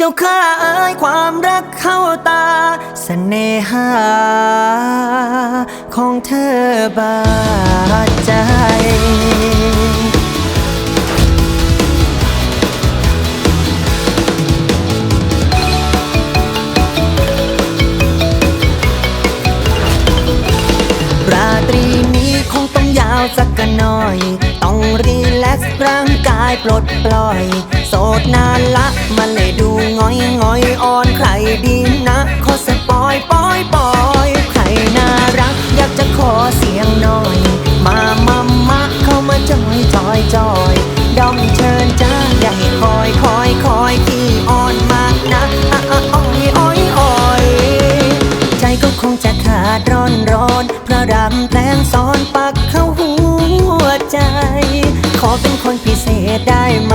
จ้าข้าเอ้ยความรักเข้าตาสเสน่หา ของเธอบาดใจาวสักหน่อย ต้องรีแลกซ์ร่างกายปลดปล่อย โสดนานละมันเลยดูง้อยง้อยอ่อนใครดีนะขอสปอยปอยปอยใครน่ารัก อยากจะขอเสียงหน่อย มามามาเข้ามาจอยจอยจอยดอมเชิญจ้าอย่าให้คอยคอยคอยที่อ่อนมากนะอะอะอ้อยอ้อยอ้อยใจก็คงจะขาดร้อนร้อนเพราะรำแพลงซ้อนปัก เป็นคนพิเศษได้ไหม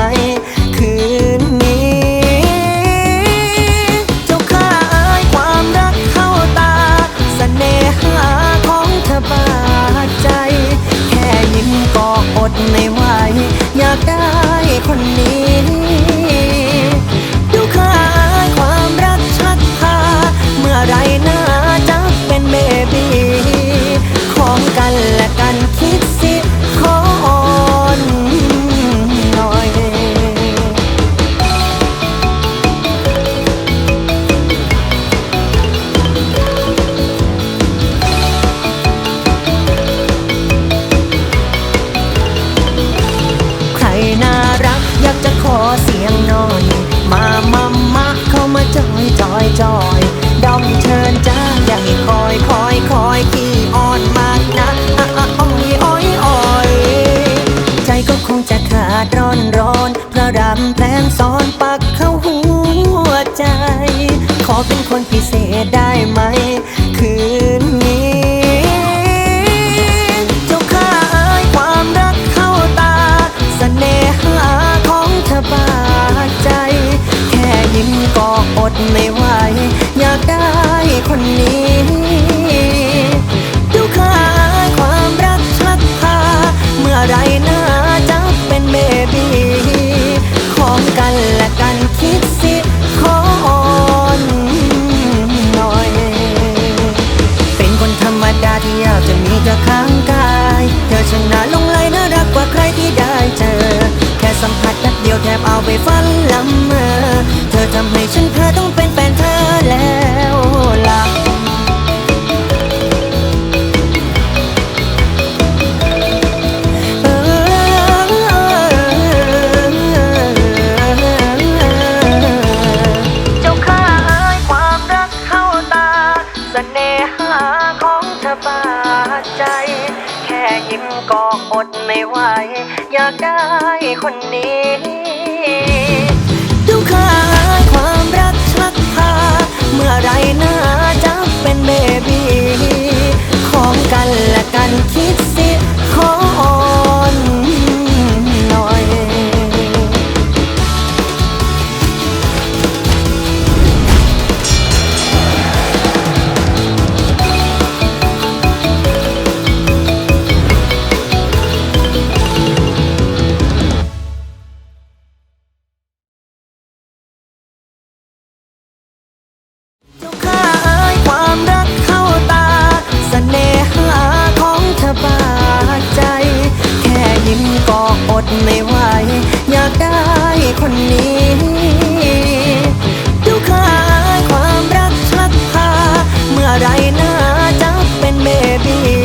เสียงหน่อย มามามาเข้ามาจอยจอยจอยดอมเชิญจ้าอย่าให้คอยคอยคอยขี้อ่อนมากนะอะอะอ้อยอ้อยอ้อยใจก็คงจะขาดร้อนร้อนเพราะรำแพลงซ้อนปักเข้าหัวใจ ขอเป็นคนพิเศษได้ไหม ดไม่ไหว อยากได้คนนี้ น่หาของเธอบาดใจ แค่ยิ้มก็อดไม่ไหว อยากได้คนนี้ดูค่าความรักชักพา เมื่อไรน่าจะเป็นเบ ดไม่ไหว อยากได้คนนี้ ดูค่าความรักชักพา เมื่อไรน่าจะเป็นเบบี